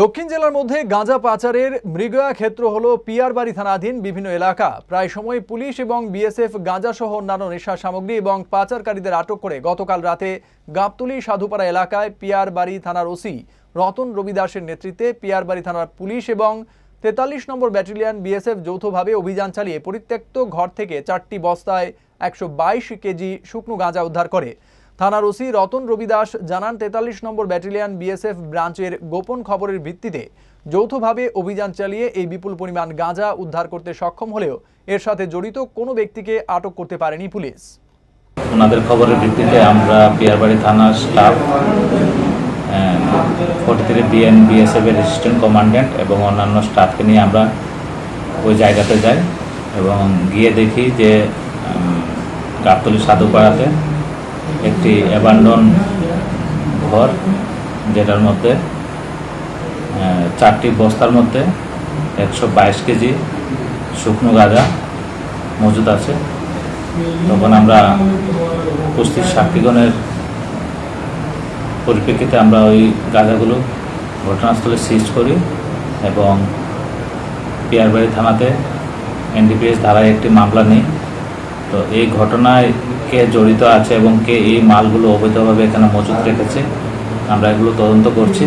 দক্ষিণ জেলার মধ্যে গাঁজা পাচারের মৃগয়া ক্ষেত্র হল পিয়ারবাড়ি থানাধীন বিভিন্ন এলাকা। প্রায় সময় পুলিশ এবং বিএসএফ গাঁজা সহ অন্যান্য নেশা সামগ্রী এবং পাচারকারীদের আটক করে গতকাল রাতে গাবতলী সাধুপাড়া এলাকায় পিয়ারবাড়ি থানার ওসি রতন রবিদাসের নেতৃত্বে পিয়ারবাড়ি থানার পুলিশ এবং তেতাল্লিশ নম্বর ব্যাটালিয়ন বিএসএফ যৌথভাবে অভিযান চালিয়ে পরিত্যক্ত ঘর থেকে চারটি বস্তায় একশো বাইশ কেজি শুকনো গাঁজা উদ্ধার করে। থানার ওসি রতন রবিদাস জানান, তেতাল্লিশ নম্বর ব্যাটালিয়ন বিএসএফ ব্রাঞ্চের গোপন খবরের ভিত্তিতে যৌথভাবে অভিযান চালিয়ে এই বিপুল পরিমাণ গাঁজা উদ্ধার করতে সক্ষম হলেও এর সাথে জড়িত কোনো ব্যক্তিকে আটক করতে পারেনি পুলিশ। ওনাদের খবরের ভিত্তিতে আমরা পিয়ারবাড়ি থানার staff forty three BN BSF এর অ্যাসিস্ট্যান্ট কমান্ড্যান্ট এবং অন্যান্য স্টাফকে নিয়ে আমরা ওই জায়গাতে যাই এবং গিয়ে দেখি যে গাবতলী সাধুপাড়াতে একটি অ্যাবান্ডন ঘর, যেটার মধ্যে চারটি বস্তার মধ্যে একশো বাইশ কেজি শুকনো গাঁজা মজুদ আছে। তখন আমরা উপস্থিত সাক্ষীগণের পরিপ্রেক্ষিতে আমরা ওই গাঁজাগুলো ঘটনাস্থলে সিজ করি এবং পিয়ারবাড়ি থানাতে এনডিপিএস ধারায় একটি মামলা নিই। তো এই ঘটনায় কে জড়িত আছে এবং কে এই মালগুলো অবৈধভাবে এখানে মজুত রেখেছে, আমরা এগুলো তদন্ত করছি।